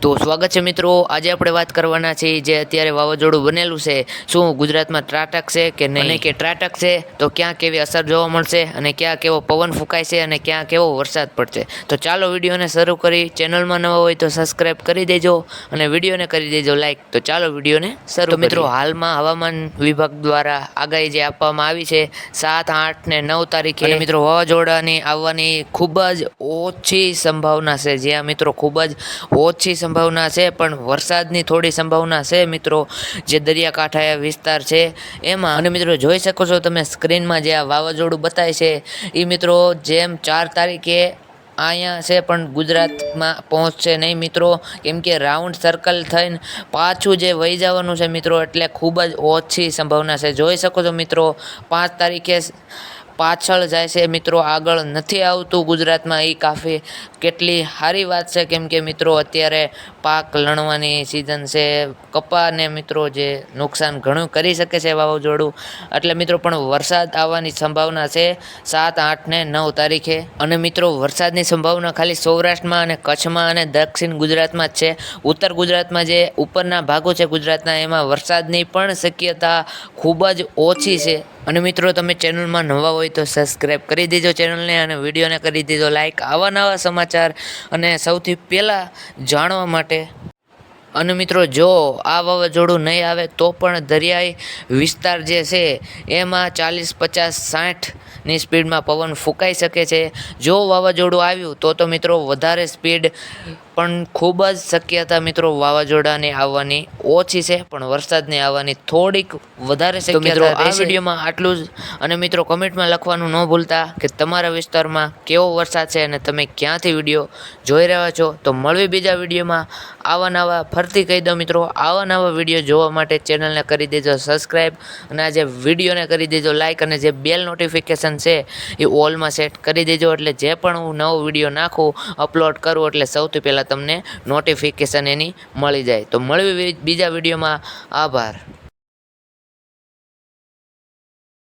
તો સ્વાગત છે મિત્રો. આજે આપણે વાત કરવાના છીએ જે અત્યારે વાવાઝોડું બનેલું છે શું ગુજરાતમાં ત્રાટક છે કે નહીં? કે ત્રાટક છે તો ક્યાં કેવી અસર જોવા મળશે અને ક્યાં કેવો પવન ફૂંકાય છે અને ક્યાં કેવો વરસાદ પડશે. તો ચાલો વિડીયોને શરૂ કરી ચેનલમાં નવા હોય તો સબસ્ક્રાઈબ કરી દેજો અને વિડીયોને કરી દેજો લાઇક તો ચાલો વિડીયોને શરૂ મિત્રો હાલમાં હવામાન વિભાગ દ્વારા આગાહી જે આપવામાં આવી છે સાત આઠ ને નવ તારીખે મિત્રો વાવાઝોડાની આવવાની ખૂબ જ ઓછી સંભાવના છે. જ્યાં મિત્રો ખૂબ જ ઓછી સંભાવના છે, પણ વરસાદની થોડી સંભાવના છે મિત્રો. જે દરિયાકાંઠા વિસ્તાર છે, એમાં અને મિત્રો જોઈ શકો છો તમે સ્ક્રીનમાં જે આ વાવાઝોડું બતાય છે એ મિત્રો જેમ ચાર તારીખે અહીંયા છે, પણ ગુજરાતમાં પહોંચશે નહીં મિત્રો. કેમ કે રાઉન્ડ સર્કલ થઈને પાછું જે વહી જવાનું છે મિત્રો, એટલે ખૂબ જ ઓછી સંભાવના છે. જોઈ શકો છો મિત્રો, પાંચ તારીખે પાછળ જાય છે. મિત્રો, આગળ નથી આવતું ગુજરાતમાં એ કાફી. કેટલી સારી વાત છે કેમ કે મિત્રો, અત્યારે પાક લણવાની સિઝન છે. કપાને મિત્રો જે નુકસાન ઘણું કરી શકે છે વાવાઝોડું. એટલે મિત્રો, પણ વરસાદ આવવાની સંભાવના છે સાત, આઠ ને નવ તારીખે. અને મિત્રો, વરસાદની સંભાવના ખાલી સૌરાષ્ટ્રમાં અને કચ્છમાં અને દક્ષિણ ગુજરાતમાં જ છે. ઉત્તર ગુજરાતમાં જે ઉપરના ભાગો છે ગુજરાતના, એમાં વરસાદની પણ શક્યતા ખૂબ જ ઓછી છે. અને મિત્રો, તમે ચેનલમાં નવા હોય તો સબસ્ક્રાઈબ કરી દેજો ચેનલને અને વિડીયોને કરી દેજો લાઇક આવા નવા સમાચાર. અને સૌથી પહેલાં જાણવા માટે અને મિત્રો જો આ વાવાઝોડું નહીં આવે તો પણ દરિયાઈ વિસ્તાર જે છે એમાં ચાલીસ પચાસ સાઠની સ્પીડમાં પવન ફૂંકાઈ શકે છે. જો વાવાઝોડું આવ્યું તો તો મિત્રો વધારે સ્પીડ પણ ખૂબ જ શક્યતા મિત્રો વાવાઝોડાની આવવાની ઓછી છે પણ વરસાદની આવવાની થોડીક વધારે શક્યતા મિત્રો આ વિડીયોમાં આટલું જ. અને મિત્રો કમેન્ટમાં લખવાનું ન ભૂલતા કે તમારા વિસ્તારમાં કેવો વરસાદ છે અને તમે ક્યાંથી વીડિયો જોઈ રહ્યા છો. તો મળવી બીજા વિડીયોમાં આવા નવા ફરતી કહી દો મિત્રો, આવા નવા વીડિયો જોવા માટે ચેનલને કરી દેજો સબસ્ક્રાઈબ અને આ જે વિડીયોને કરી દેજો લાઇક અને જે બેલ નોટિફિકેશન છે, એ ઓલમાં સેટ કરી દેજો. એટલે જે પણ હું નવો વીડિયો નાખું અપલોડ કરું, એટલે સૌથી પહેલાં તમને નોટિફિકેશન એની મળી જાય. તો મળવી બીજા વિડીયોમાં આભાર.